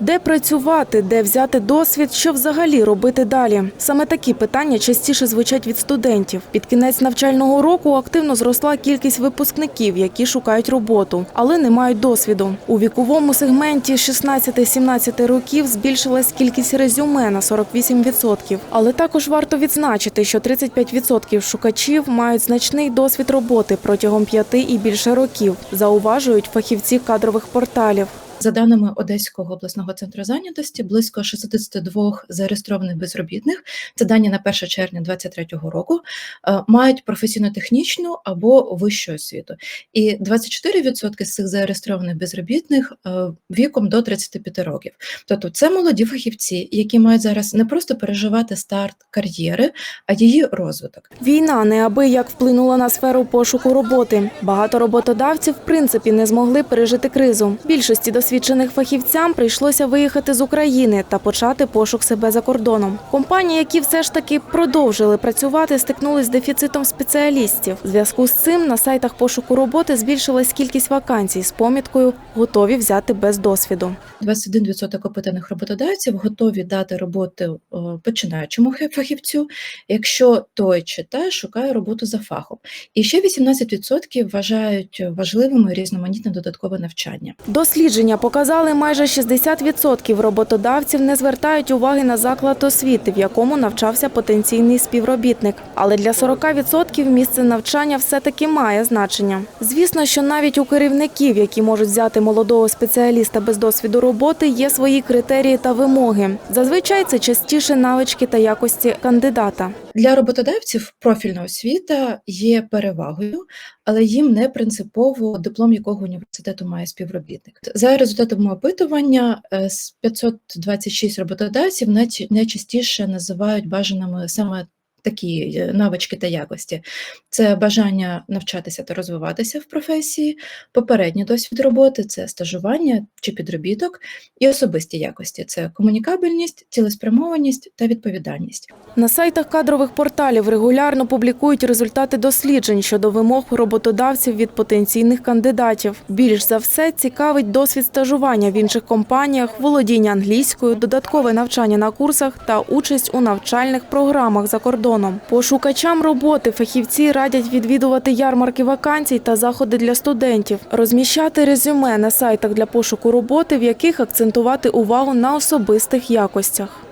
Де працювати, де взяти досвід, що взагалі робити далі? Саме такі питання частіше звучать від студентів. Під кінець навчального року активно зросла кількість випускників, які шукають роботу, але не мають досвіду. У віковому сегменті 16-17 років збільшилась кількість резюме на 48%. Але також варто відзначити, що 35% шукачів мають значний досвід роботи протягом п'яти і більше років, зауважують фахівці кадрових порталів. За даними Одеського обласного центру зайнятості, близько 62 зареєстрованих безробітних, це дані на 1 червня 2023 року, е, мають професійно-технічну або вищу освіту. І 24% з цих зареєстрованих безробітних е, віком до 35 років. Тобто це молоді фахівці, які мають зараз не просто переживати старт кар'єри, а її розвиток. Війна неабияк вплинула на сферу пошуку роботи. Багато роботодавців, в принципі, не змогли пережити кризу. Більшості досвідчених фахівцям прийшлося виїхати з України та почати пошук себе за кордоном. Компанії, які все ж таки продовжили працювати, стикнулись з дефіцитом спеціалістів. В зв'язку з цим на сайтах пошуку роботи збільшилась кількість вакансій з поміткою готові взяти без досвіду. 21% опитаних роботодавців готові дати роботу е, починаючому фахівцю, якщо той чи та шукає роботу за фахом. І ще 18% вважають важливим різноманітне додаткове навчання. Дослідження показали, майже 60% роботодавців не звертають уваги на заклад освіти, в якому навчався потенційний співробітник. Але для 40% місце навчання все-таки має значення. Звісно, що навіть у керівників, які можуть взяти молодого спеціаліста без досвіду роботи, є свої критерії та вимоги. Зазвичай це частіше навички та якості кандидата. Для роботодавців профільна освіта є перевагою, але їм не принципово диплом якого університету має співробітник. За результатами опитування, е, з 526 роботодавців найча- найчастіше називають бажаними саме такі е, навички та якості: це бажання навчатися та розвиватися в професії, попередній досвід роботи, це стажування чи підробіток, і особисті якості це комунікабельність, цілеспрямованість та відповідальність. На сайтах кадрових порталів регулярно публікують результати досліджень щодо вимог роботодавців від потенційних кандидатів. Більш за все цікавить досвід стажування в інших компаніях, володіння англійською, додаткове навчання на курсах та участь у навчальних програмах за кордоном. Пошукачам роботи фахівці радять відвідувати ярмарки вакансій та заходи для студентів, розміщати резюме на сайтах для пошуку роботи, в яких акцентувати увагу на особистих якостях.